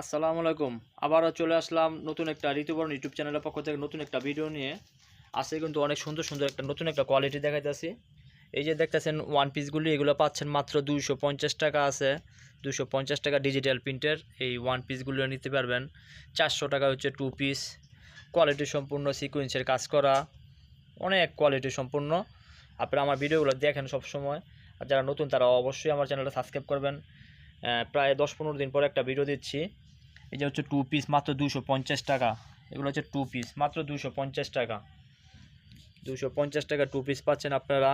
আসসালামু আলাইকুম। আবারও চলে আসলাম নতুন একটা ঋতুবরণ ইউটিউব চ্যানেলের পক্ষ থেকে নতুন একটা ভিডিও নিয়ে। আজকে কিন্তু অনেক সুন্দর সুন্দর একটা নতুন একটা কোয়ালিটি দেখাইতেছি এই যে দেখতেছেন ওয়ান পিসগুলি এগুলো পাচ্ছেন মাত্র পঞ্চাশ টাকা আছে। দুশো পঞ্চাশ টাকা ডিজিটাল প্রিন্টের এই ওয়ান পিসগুলো নিতে পারবেন। চারশো টাকা হচ্ছে টু পিস কোয়ালিটি সম্পূর্ণ সিকুয়েন্সের কাজ করা। অনেক কোয়ালিটি সম্পূর্ণ। আপনারা আমার ভিডিওগুলো দেখেন সবসময়। আর যারা নতুন, তারা অবশ্যই আমার চ্যানেলটা সাবস্ক্রাইব করবেন। প্রায় দশ পনেরো দিন পর একটা ভিডিও দিচ্ছি। এই যে হচ্ছে টু পিস মাত্র দুশো পঞ্চাশ টাকা। এগুলো হচ্ছে টু পিস মাত্র দুশো পঞ্চাশ টাকা। দুশো পঞ্চাশ টাকা টু পিস পাচ্ছেন আপনারা।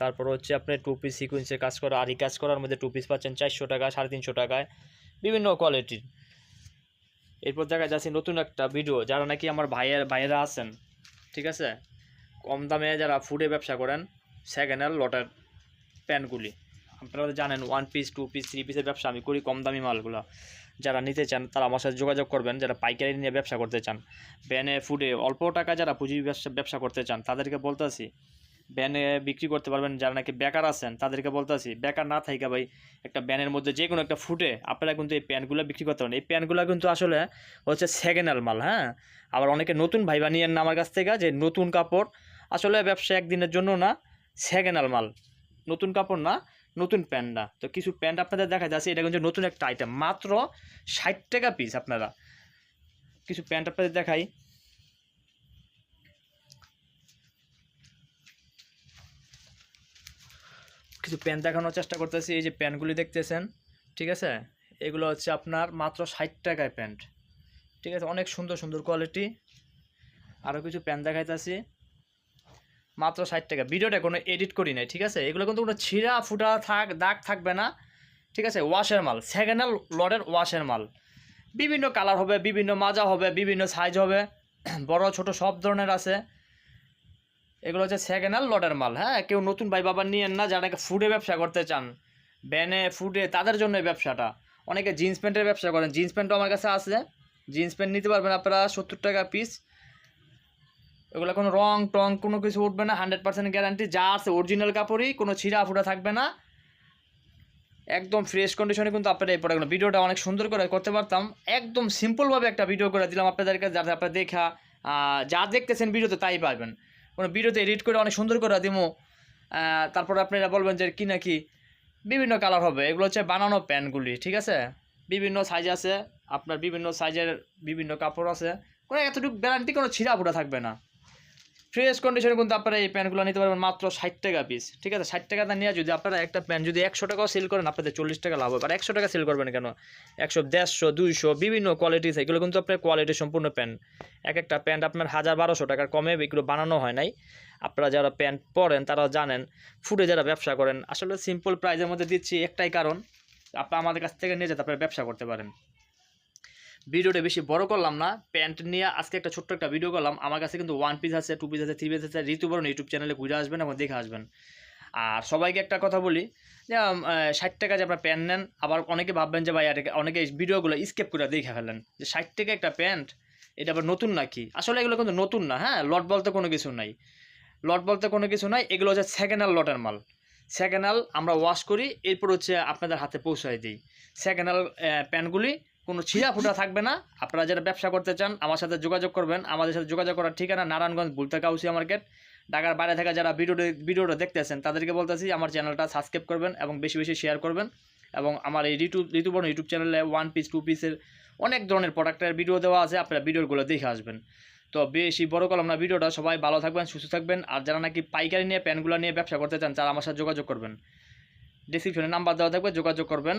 তারপর হচ্ছে আপনি টু পিস সিকুয়েন্সে কাজ করা, আরি কাজ করার মধ্যে টু পিস পাচ্ছেন চারশো টাকা, সাড়ে তিনশো টাকায়। বিভিন্ন কোয়ালিটির এরপর দেখা যাচ্ছে নতুন একটা ভিডিও যারা নাকি আমার ভাইয়ের ভাইয়েরা আছেন, ঠিক আছে? কম দামে যারা ফুডে ব্যবসা করেন সেকেন্ড হ্যান্ড লটার প্যান্টগুলি আপনারা জানেন one piece two piece three পিসের ব্যবসা, আমি করি কম দামি মালগুলো। যারা নিতে চান, তারা আমার সাথে যোগাযোগ করবেন, যারা পাইকারি নিয়ে ব্যবসা করতে চান। ব্যানে ফুডে অল্প টাকা যারা পুঁজি ব্যবসা ব্যবসা করতে চান, তাদেরকে বলতেছি, ব্যানে বিক্রি করতে পারবেন, যারা নাকি বেকার আছেন, তাদেরকে বলতেছি, বেকার না থাইকা ভাই, একটা ব্যানের মধ্যে যে কোনো একটা ফুটে আপনারা কিন্তু এই প্যান্টগুলো বিক্রি করতে পারেন। এই প্যান্টগুলো কিন্তু আসলে হচ্ছে সেকেন্ড মাল হ্যাঁ? আবার অনেকে নতুন ভাই বানিয়েন না আমার কাছ থেকে, যে নতুন কাপড়, আসলে ব্যবসা একদিনের জন্য না সেকেন্ড মাল। নতুন কাপড় না নতুন প্যান্ট না তো কিছু প্যান্ট আপনাদের দেখা যাচ্ছে, এটা কিন্তু নতুন একটা আইটেম মাত্র ষাট টাকা পিস আপনারা। কিছু প্যান্ট আপনাদের দেখাই। কিছু প্যান্ট দেখানোর চেষ্টা করতেছি, এই যে প্যান্টগুলি দেখতেছেন, ঠিক আছে? এগুলো হচ্ছে আপনার মাত্র ষাট টাকায় প্যান্ট। ঠিক আছে? অনেক সুন্দর সুন্দর কোয়ালিটি আরও কিছু প্যান্ট দেখাইতেছি। মাত্র ষাট টাকা। ভিডিওটা কোনো এডিট করি নাই, ঠিক আছে? এগুলো কিন্তু কোনো ছিঁড়া ফুটা থাক, দাগ থাকবে না, ঠিক আছে? ওয়াশের মাল সেকেন্ড হ্যান্ড লডের ওয়াশের মাল। বিভিন্ন কালার হবে, বিভিন্ন মাজা হবে, বিভিন্ন সাইজ হবে, বড়, ছোট, সব ধরনের আছে। এগুলো হচ্ছে সেকেন্ড হ্যান্ড লডের মাল হ্যাঁ? কেউ নতুন ভাই বাবা নিয়েন না, যারা ফুডে ব্যবসা করতে চান ব্যানে ফুডে তাদের জন্য ব্যবসাটা। অনেকে জিন্স প্যান্টের ব্যবসা করেন জিন্স প্যান্টও আমার কাছে আছে। জিন্স প্যান্ট নিতে পারবেন আপনারা সত্তর টাকা পিস ওগুলো কোনো রং টং কোনো কিছু উঠবে না হান্ড্রেড পার্সেন্ট গ্যারান্টি যা আছে অরিজিনাল কাপড়ই, কোনো ছিঁড়া ফুটা থাকবে না। একদম ফ্রেশ কন্ডিশনে কিন্তু আপনারা এই প্রোডাক্টগুলো ভিডিওটা অনেক সুন্দর করে করতে পারতাম। একদম সিম্পলভাবে একটা ভিডিও করে দিলাম আপনাদেরকে যাতে আপনারা দেখা যা দেখতেছেন ভিডিওতে তাই পারবেন। কোনো ভিডিওতে এডিট করে অনেক সুন্দর করে দিমো। তারপর আপনারা বলবেন যে কী না কি বিভিন্ন কালার হবে। এগুলো হচ্ছে বানানো প্যান্টগুলি, ঠিক আছে? বিভিন্ন সাইজ আছে। আপনার বিভিন্ন সাইজের বিভিন্ন কাপড় আছে। কোনো এতটুকু গ্যারান্টি কোনো ছিঁড়া ফুটা থাকবে না। ফ্রেশ কন্ডিশনে কিন্তু আপনারা এই প্যান্টগুলো নিতে পারবেন মাত্র ষাট টাকা পিস ঠিক আছে? ষাট টাকাটা নিয়ে যদি আপনারা একটা প্যান্ট যদি একশো টাকাও সেল করেন, আপনাদের চল্লিশ টাকা লাভ হবে। আর একশো টাকা সেল করবেন কেন? একশো, দেড়শো, দুইশো, বিভিন্ন কোয়ালিটিস এগুলো কিন্তু আপনার কোয়ালিটি সম্পূর্ণ প্যান্ট। এক একটা প্যান্ট আপনার হাজার বারোশো টাকার কমে এগুলো বানানো হয় নাই। আপনারা যারা প্যান্ট পরেন, তারা জানেন, ফুটে যারা ব্যবসা করেন, আসলে সিম্পল প্রাইজের মধ্যে দিচ্ছি একটাই কারণ আপনারা আমাদের কাছ থেকে নিয়ে যেতে আপনারা ব্যবসা করতে পারেন। ভিডিওটা বেশি বড় করলাম না, প্যান্ট নিয়ে আজকে একটা ছোট্ট একটা ভিডিও করলাম। আমার কাছে কিন্তু ওয়ান পিস আছে টু পিস আছে থ্রি পিস আছে ঋতুবরণ ইউটিউব চ্যানেলে ঘুরে আসবেন এবং দেখে আসবেন। আর সবাইকে একটা কথা বলি, যে ষাট টাকা যে আপনার প্যান্ট নেন, আবার অনেকে ভাববেন যে ভাই, আর অনেকে ভিডিওগুলো স্কেপ করে দেখে ফেলেন। যে ষাট টাকা একটা প্যান্ট, এটা আবার নতুন নাকি? আসলে এগুলো কিন্তু নতুন না হ্যাঁ? লট বলতে কোনো কিছু নাই। লট বলতে কোনো কিছু নাই, এগুলো হচ্ছে সেকেন্ড হ্যান্ড লটের মাল। সেকেন্ড আমরা ওয়াশ করি, এরপর হচ্ছে আপনাদের হাতে পৌঁছায় দিই। সেকেন্ড হ্যান্ড প্যান্টগুলি কোনো ছিঁড়া ফুটা থাকবে না। আপনারা যারা ব্যবসা করতে চান আমার সাথে যোগাযোগ করবেন। আমাদের সাথে যোগাযোগ করার ঠিকানা নারায়ণগঞ্জ বুলতা কাউসিয়া মার্কেট। ঢাকার বাইরে থেকে যারা ভিডিওটা ভিডিওটা দেখতেছেন তাদেরকে বলতেছি আমার চ্যানেলটা সাবস্ক্রাইব করবেন এবং বেশি বেশি শেয়ার করবেন। এবং আমার এই ইউটিউব ঋতুবর্ণ ইউটিউব চ্যানেলে ওয়ান পিস টু পিসের অনেক ধরনের প্রোডাক্টের ভিডিও দেওয়া আছে আপনারা ভিডিওগুলো দেখে আসবেন। তো বেশি বড় করলাম না ভিডিওটা সবাই ভালো থাকবেন সুস্থ থাকবেন। আর যারা নাকি পাইকারি নিয়ে প্যান্টগুলো নিয়ে ব্যবসা করতে চান তারা আমার সাথে যোগাযোগ করবেন। ডিসক্রিপশনে নাম্বার দেওয়া থাকবে যোগাযোগ করবেন।